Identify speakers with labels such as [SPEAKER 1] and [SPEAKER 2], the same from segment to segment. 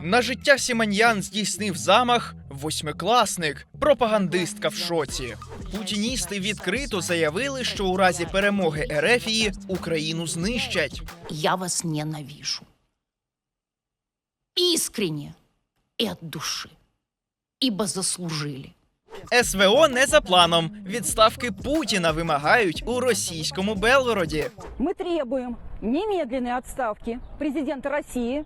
[SPEAKER 1] На життя Сіманьян здійснив замах восьмикласник, пропагандистка в шоці. Путіністи відкрито заявили, що у разі перемоги Ерефії Україну знищать.
[SPEAKER 2] Я вас ненавижу. Искренне и от души. Ибо заслужили.
[SPEAKER 1] СВО не за планом. Відставки Путіна вимагають у російському Белгороді.
[SPEAKER 3] Мы требуем немедленной отставки президента России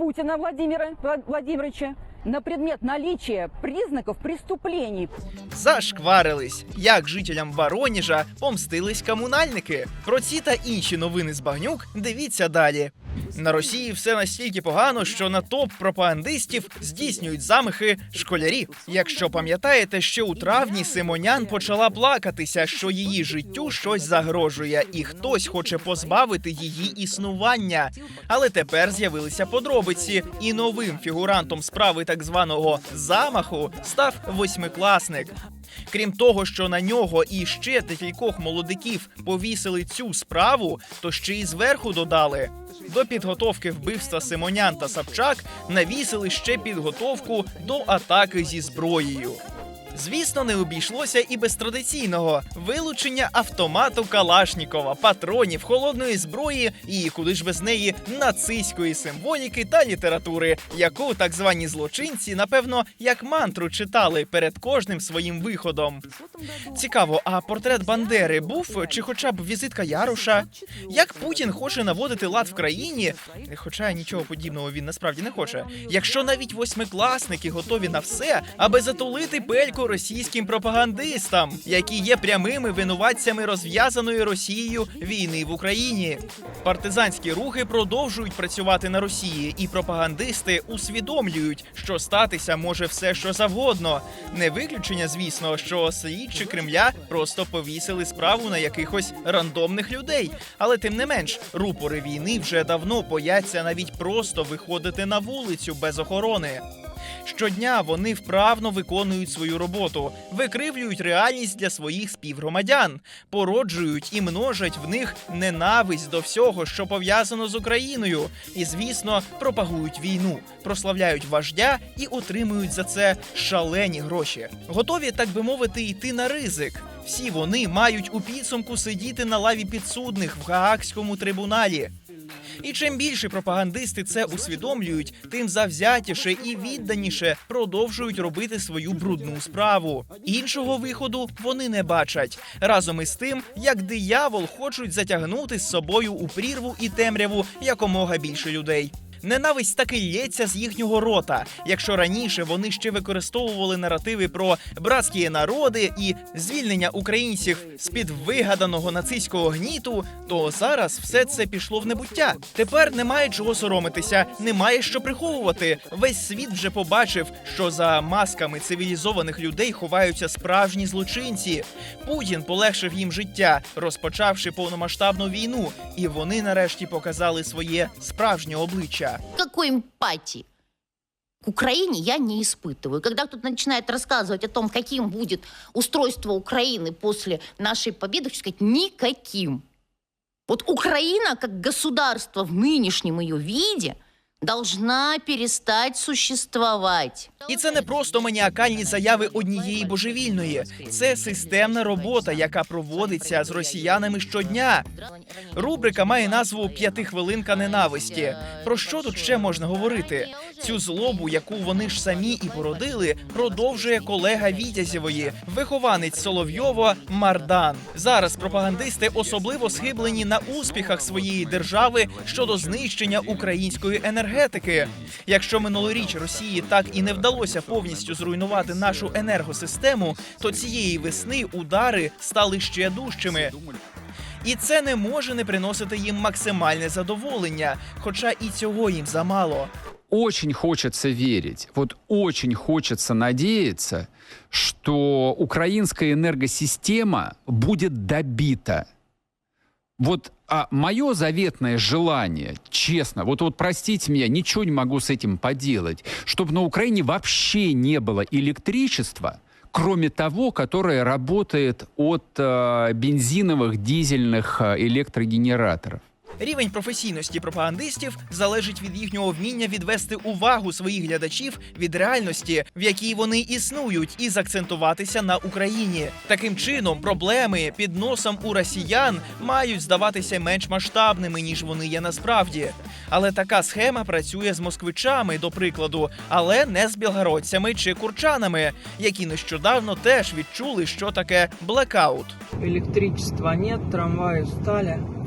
[SPEAKER 3] Путина Владимира Вла- Владимировича на предмет наличия признаков преступлений
[SPEAKER 1] Зашкварились, як жителям Воронежа помстились комунальники. Про ці та інші новини з багнюк дивіться далі. На Росії все настільки погано, що на топ пропагандистів здійснюють замахи школярі. Якщо пам'ятаєте, ще у травні Симонян почала плакатися, що її життю щось загрожує, і хтось хоче позбавити її існування. Але тепер з'явилися подробиці, і новим фігурантом справи так званого замаху став восьмикласник. Крім того, що на нього і ще декількох молодиків повісили цю справу, то ще й зверху додали. До підготовки вбивства Симонян та Сапчак навісили ще підготовку до атаки зі зброєю. Звісно, не обійшлося і без традиційного вилучення автомату Калашнікова, патронів, холодної зброї і куди ж без неї нацистської символіки та літератури, яку так звані злочинці, напевно, як мантру читали перед кожним своїм виходом. Цікаво, а портрет Бандери був чи хоча б візитка Яруша? Як Путін хоче наводити лад в країні, хоча нічого подібного він насправді не хоче. Якщо навіть восьмикласники готові на все, аби затулити пельку російським пропагандистам, які є прямими винуватцями розв'язаної Росією війни в Україні. Партизанські рухи продовжують працювати на Росії, і пропагандисти усвідомлюють, що статися може все, що завгодно. Не виключення, звісно, що слідчі Кремля просто повісили справу на якихось рандомних людей. Але тим не менш, рупори війни вже давно бояться навіть просто виходити на вулицю без охорони. Щодня вони вправно виконують свою роботу, викривлюють реальність для своїх співгромадян, породжують і множать в них ненависть до всього, що пов'язано з Україною, і, звісно, пропагують війну, прославляють вождя і отримують за це шалені гроші. Готові, так би мовити, йти на ризик. Всі вони мають у підсумку сидіти на лаві підсудних в Гаагському трибуналі. І чим більше пропагандисти це усвідомлюють, тим завзятіше і відданіше продовжують робити свою брудну справу. Іншого виходу вони не бачать. Разом із тим, як диявол хочуть затягнути з собою у прірву і темряву якомога більше людей. Ненависть таки лється з їхнього рота. Якщо раніше вони ще використовували наративи про братські народи і звільнення українців з під вигаданого нацистського гніту, то зараз все це пішло в небуття. Тепер немає чого соромитися, немає що приховувати. Весь світ вже побачив, що за масками цивілізованих людей ховаються справжні злочинці. Путін полегшив їм життя, розпочавши повномасштабну війну, і вони нарешті показали своє справжнє обличчя.
[SPEAKER 2] Какой эмпатии к Украине я не испытываю. Когда кто-то начинает рассказывать о том, каким будет устройство Украины после нашей победы, хочу сказать, никаким. Вот Украина, как государство в нынешнем ее виде, должна перестать существовать.
[SPEAKER 1] І це не просто маніакальні заяви однієї божевільної. Це системна робота, яка проводиться з росіянами щодня. Рубрика має назву П'ятихвилинка ненависті. Про що тут ще можна говорити? Цю злобу, яку вони ж самі і породили, продовжує колега Вітязєвої, вихованець Соловйова Мардан. Зараз пропагандисти особливо схиблені на успіхах своєї держави щодо знищення української енергетики. Якщо минулоріч Росії так і не вдалося повністю зруйнувати нашу енергосистему, то цієї весни удари стали ще дужчими. І це не може не приносити їм максимальне задоволення, хоча і цього їм замало.
[SPEAKER 4] очень хочется верить, вот очень хочется надеяться, что украинская энергосистема будет добита. Вот а мое заветное желание, честно, вот, вот простите меня, ничего не могу с этим поделать, чтобы на Украине вообще не было электричества, кроме того, которое работает от э, бензиновых, дизельных э, электрогенераторов.
[SPEAKER 1] Рівень професійності пропагандистів залежить від їхнього вміння відвести увагу своїх глядачів від реальності, в якій вони існують, і закцентуватися на Україні. Таким чином, проблеми під носом у росіян мають здаватися менш масштабними, ніж вони є насправді. Але така схема працює з москвичами, до прикладу, але не з білгородцями чи курчанами, які нещодавно теж відчули, що таке блекаут.
[SPEAKER 5] Электричества нет, трамваи встали.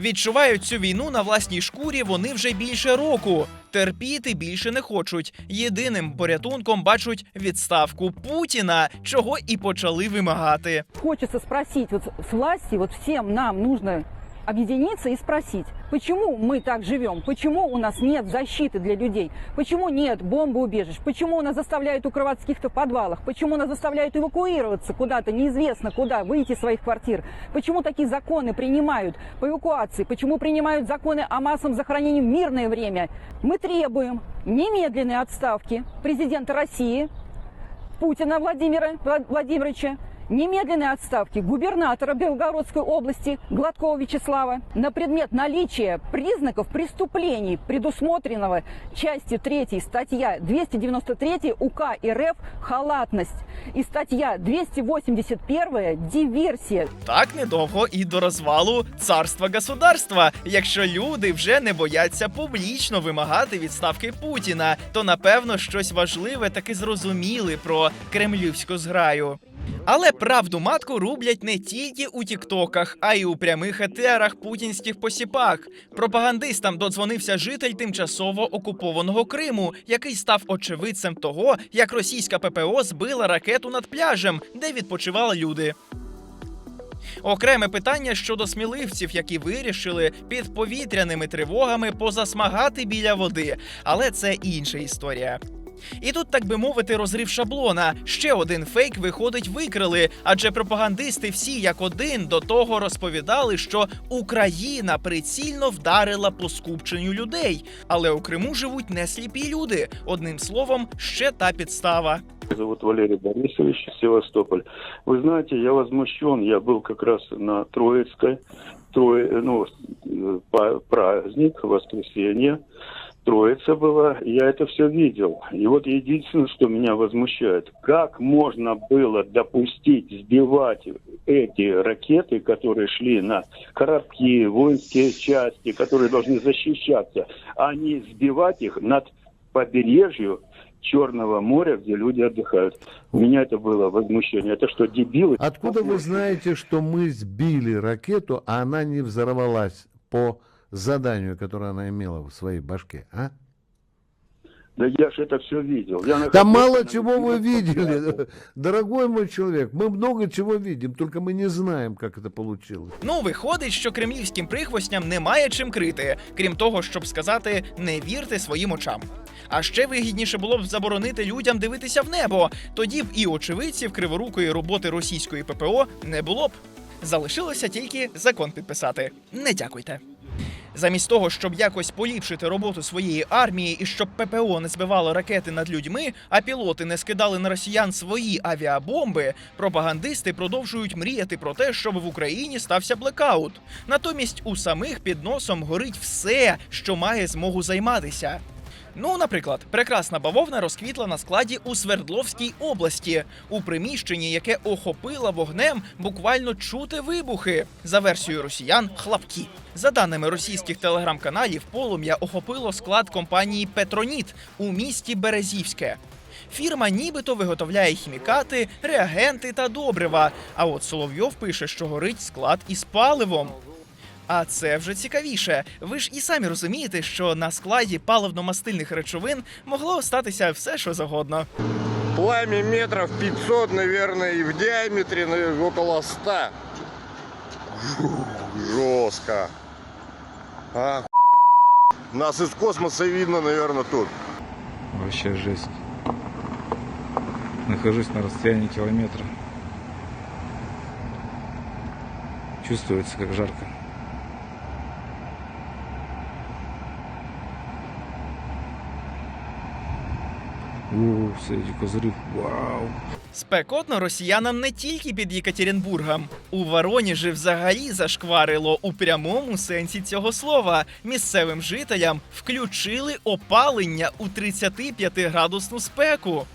[SPEAKER 1] Відчувають цю війну на власній шкурі вони вже більше року. Терпіти більше не хочуть. Єдиним порятунком бачать відставку Путіна, чого і почали вимагати.
[SPEAKER 3] Хочеться спросити, от с власти, вот всем нам нужно объединиться и спросить, почему мы так живем, почему у нас нет защиты для людей, почему нет бомбоубежищ, почему нас заставляют укрываться в каких-то подвалах, почему нас заставляют эвакуироваться куда-то, неизвестно куда, выйти из своих квартир, почему такие законы принимают по эвакуации, почему принимают законы о массовом захоронении в мирное время. Мы требуем немедленной отставки президента России, Путина Владимира Вла- Владимировича, немедленной отставки губернатора Белгородской области Гладкова Вячеслава на предмет наличия признаков преступлений, предусмотренного частью 3 статья 293 УК РФ «Халатность» и статья 281 «Диверсия».
[SPEAKER 1] Так недовго і до розвалу царства государства. Якщо люди вже не бояться публічно вимагати відставки Путіна, то напевно щось важливе таки зрозуміли про кремлівську зграю. Але правду матку рублять не тільки у тіктоках, а й у прямих етерах путінських посіпак. Пропагандистам додзвонився житель тимчасово окупованого Криму, який став очевидцем того, як російська ППО збила ракету над пляжем, де відпочивали люди. Окреме питання щодо сміливців, які вирішили під повітряними тривогами позасмагати біля води, але це інша історія. І тут, так би мовити, розрив шаблона. Ще один фейк виходить, викрили, адже пропагандисти всі як один до того розповідали, що Україна прицільно вдарила по скупченню людей. Але у Криму живуть не сліпі люди. Одним словом, ще та підстава.
[SPEAKER 6] зовут Валерий Борисович, Севастополь. Вы знаете, я возмущен, я был как раз на Троицкой, Трое, ну, э, па- праздник, воскресенье, Троица была, я это все видел. И вот единственное, что меня возмущает, как можно было допустить сбивать эти ракеты, которые шли на корабки, воинские части, которые должны защищаться, а не сбивать их над побережью Черного моря, где люди отдыхают. У меня это было возмущение. Это что, дебилы?
[SPEAKER 7] Откуда вы знаете, что мы сбили ракету, а она не взорвалась по заданию, которое она имела в своей башке, а?
[SPEAKER 6] Да я же это все видел. Я
[SPEAKER 7] Да
[SPEAKER 6] находился
[SPEAKER 7] мало
[SPEAKER 6] на
[SPEAKER 7] чего вы
[SPEAKER 6] Владимирском пляже.
[SPEAKER 7] видели, дорогой мой человек. Мы много чего видим, только мы не знаем, как это получилось.
[SPEAKER 1] Ну, виходить, що кремлівським прихвостням немає чим крити, крім того, щоб сказати не вірте своїм очам. А ще вигідніше було б заборонити людям дивитися в небо. Тоді б і очевидців криворукої роботи російської ППО не було б. Залишилося тільки закон підписати. Не дякуйте. Замість того, щоб якось поліпшити роботу своєї армії і щоб ППО не збивало ракети над людьми, а пілоти не скидали на росіян свої авіабомби, пропагандисти продовжують мріяти про те, щоб в Україні стався блекаут. Натомість у самих під носом горить все, що має змогу займатися. Ну, наприклад, прекрасна бавовна розквітла на складі у Свердловській області, у приміщенні, яке охопила вогнем, буквально чути вибухи. За версією росіян, хлопки. За даними російських телеграм-каналів, полум'я охопило склад компанії Петроніт у місті Березівське. Фірма нібито виготовляє хімікати, реагенти та добрива. А от Соловйов пише, що горить склад із паливом. А це вже цікавіше. Ви ж і самі розумієте, що на складі паливно-мастильних речовин могло статися все, що завгодно.
[SPEAKER 8] Пламя метров 500, наверное, и в диаметре наверное, около 100. Фу, Жестко. А, Нас из космоса видно, наверное, тут.
[SPEAKER 9] Вообще жесть. Нахожусь на расстоянии километра. Чувствуется, как жарко. О, все, козирів. Вау.
[SPEAKER 1] Спекотно росіянам не тільки під Єкатеринбургом. У Вороніжі взагалі зашкварило у прямому сенсі цього слова. Місцевим жителям включили опалення у 35-градусну спеку.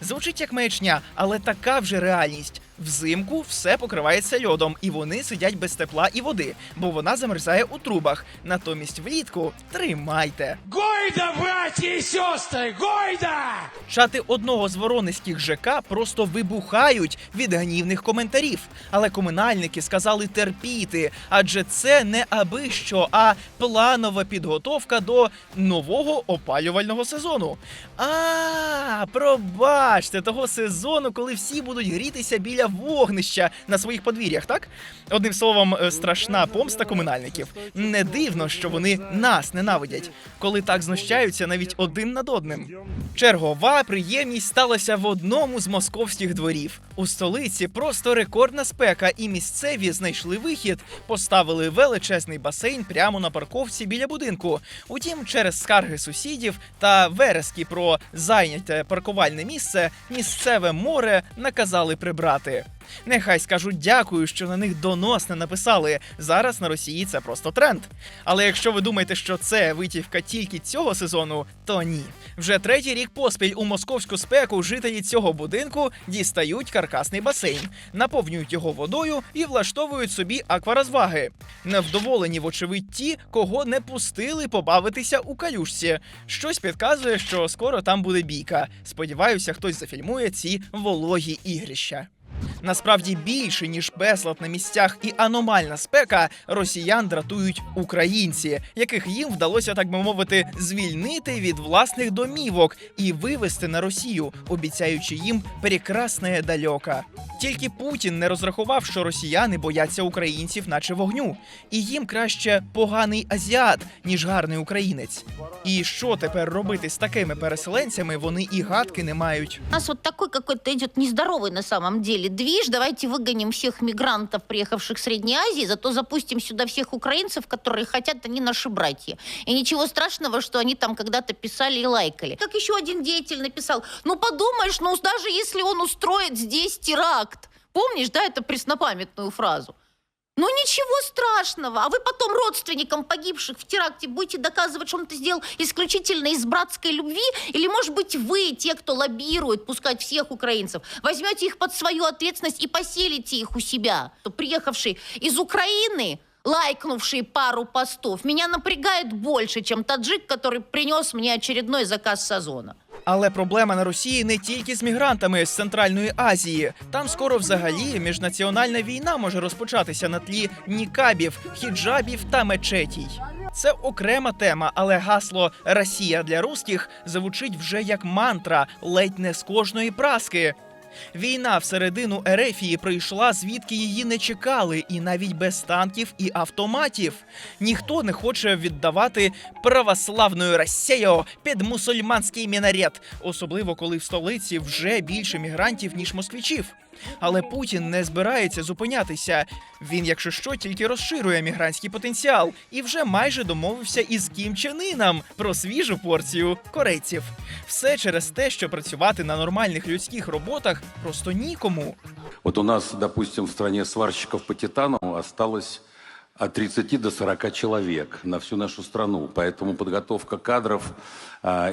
[SPEAKER 1] Звучить як маячня, але така вже реальність. Взимку все покривається льодом, і вони сидять без тепла і води, бо вона замерзає у трубах. Натомість влітку тримайте.
[SPEAKER 10] Гойда, братья и сестры, гойда!
[SPEAKER 1] Чати одного з воронезьких ЖК просто вибухають від гнівних коментарів. Але комунальники сказали терпіти, адже це не аби що, а планова підготовка до нового опалювального сезону. А, пробачте, того сезону, коли всі будуть грітися біля вогнища на своїх подвір'ях, так? Одним словом, е, страшна помста комунальників. Не дивно, що вони нас ненавидять, коли так знущаються навіть один над одним. Чергова приємність сталася в одному з московських дворів. У столиці просто рекордна спека, і місцеві знайшли вихід, поставили величезний басейн прямо на парковці біля будинку. Утім, через скарги сусідів та верески про зайняте паркувальне місце місцеве море наказали прибрати. Нехай скажуть дякую, що на них донос не написали. Зараз на Росії це просто тренд. Але якщо ви думаєте, що це витівка тільки цього сезону, то ні. Вже третій рік поспіль у московську спеку жителі цього будинку дістають каркасний басейн, наповнюють його водою і влаштовують собі акварозваги. Невдоволені, вочевидь, ті, кого не пустили побавитися у калюшці. Щось підказує, що скоро там буде бійка. Сподіваюся, хтось зафільмує ці вологі ігрища. Насправді більше ніж безлад на місцях і аномальна спека росіян дратують українці, яких їм вдалося, так би мовити, звільнити від власних домівок і вивезти на Росію, обіцяючи їм прекрасне далека. Тільки Путін не розрахував, що росіяни бояться українців, наче вогню, і їм краще поганий азіат, ніж гарний українець. І що тепер робити з такими переселенцями? Вони і гадки не мають.
[SPEAKER 2] У нас вот такой какой-то идет нездоровый на самом деле движ. Давайте выгоним всех мигрантов, приехавших с Средней Азии, зато запустим сюда всех украинцев, которые хотят, они наши братья. И ничего страшного, что они там когда-то писали и лайкали. Как еще один деятель написал, ну подумаешь, ну даже если он устроит здесь теракт. Помнишь, да, это преснопамятную фразу? Ну ничего страшного, а вы потом родственникам погибших в теракте будете доказывать, что он это сделал исключительно из братской любви? Или, может быть, вы, те, кто лоббирует пускать всех украинцев, возьмете их под свою ответственность и поселите их у себя? То приехавший из Украины, лайкнувший пару постов, меня напрягает больше, чем таджик, который принес мне очередной заказ с Озона.
[SPEAKER 1] Але проблема на Росії не тільки з мігрантами з Центральної Азії. Там скоро взагалі міжнаціональна війна може розпочатися на тлі нікабів, хіджабів та мечетій. Це окрема тема, але гасло Росія для русських звучить вже як мантра, ледь не з кожної праски. Війна всередину Ерефії прийшла, звідки її не чекали, і навіть без танків і автоматів. Ніхто не хоче віддавати православною Росію під мусульманський мінарет, особливо коли в столиці вже більше мігрантів ніж москвичів. Але Путін не збирається зупинятися. Він, якщо що, тільки розширює мігрантський потенціал і вже майже домовився із Кім Чен Іном про свіжу порцію корейців. Все через те, що працювати на нормальних людських роботах просто нікому.
[SPEAKER 11] От у нас, допустим, в стране сварщиков по титану осталось от 30 до 40 человек на всю нашу страну. Поэтому подготовка кадров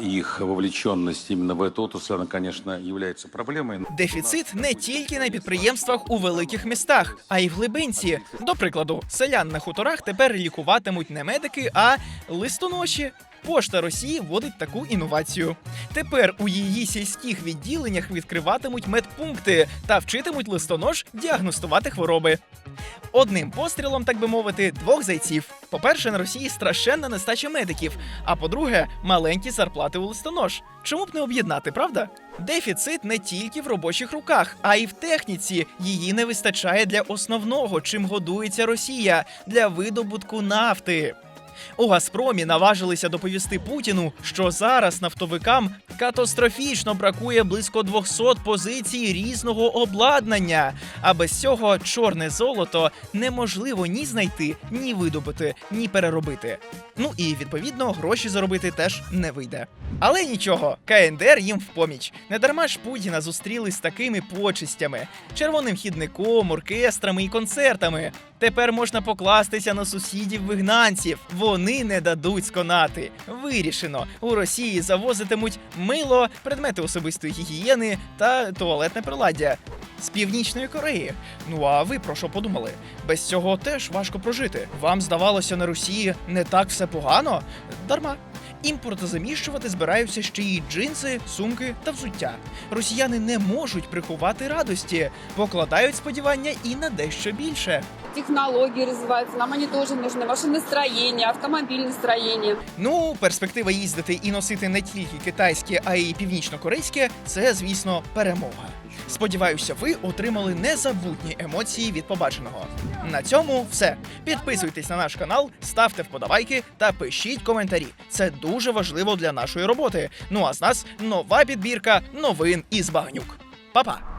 [SPEAKER 11] их вовлеченность именно в эту отрасль, она, конечно, является проблемой.
[SPEAKER 1] Дефіцит не тільки на підприємствах у великих містах, а й в глибинці. До прикладу, селян на хуторах тепер лікуватимуть не медики, а листоноші. Пошта Росії вводить таку інновацію. Тепер у її сільських відділеннях відкриватимуть медпункти та вчитимуть листонож діагностувати хвороби. Одним пострілом, так би мовити, двох зайців. По-перше, на Росії страшенна нестача медиків. А по-друге, маленькі зарплати у листонож. Чому б не об'єднати, правда? Дефіцит не тільки в робочих руках, а й в техніці. Її не вистачає для основного, чим годується Росія для видобутку нафти. У Газпромі наважилися доповісти Путіну, що зараз нафтовикам катастрофічно бракує близько 200 позицій різного обладнання. А без цього чорне золото неможливо ні знайти, ні видобути, ні переробити. Ну і відповідно гроші заробити теж не вийде. Але нічого, КНДР їм в поміч. Недарма ж Путіна зустріли з такими почистями: червоним хідником, оркестрами і концертами. Тепер можна покластися на сусідів вигнанців. Вони не дадуть сконати. Вирішено. У Росії завозитимуть мило, предмети особистої гігієни та туалетне приладдя. З північної Кореї. Ну а ви про що подумали? Без цього теж важко прожити. Вам здавалося на Росії не так все погано? Дарма. Імпортозаміщувати збираються ще й джинси, сумки та взуття. Росіяни не можуть приховати радості, покладають сподівання і на дещо більше.
[SPEAKER 12] Технологии развиваются, нам они тоже нужны. Машиностроение, автомобильностроение.
[SPEAKER 1] Ну, перспектива їздити і носити не тільки китайське, а й північно-корейське це, звісно, перемога. Сподіваюся, ви отримали незабутні емоції від побаченого. На цьому все. Підписуйтесь на наш канал, ставте вподобайки та пишіть коментарі. Це дуже важливо для нашої роботи. Ну а з нас нова підбірка новин із багнюк. Па-па!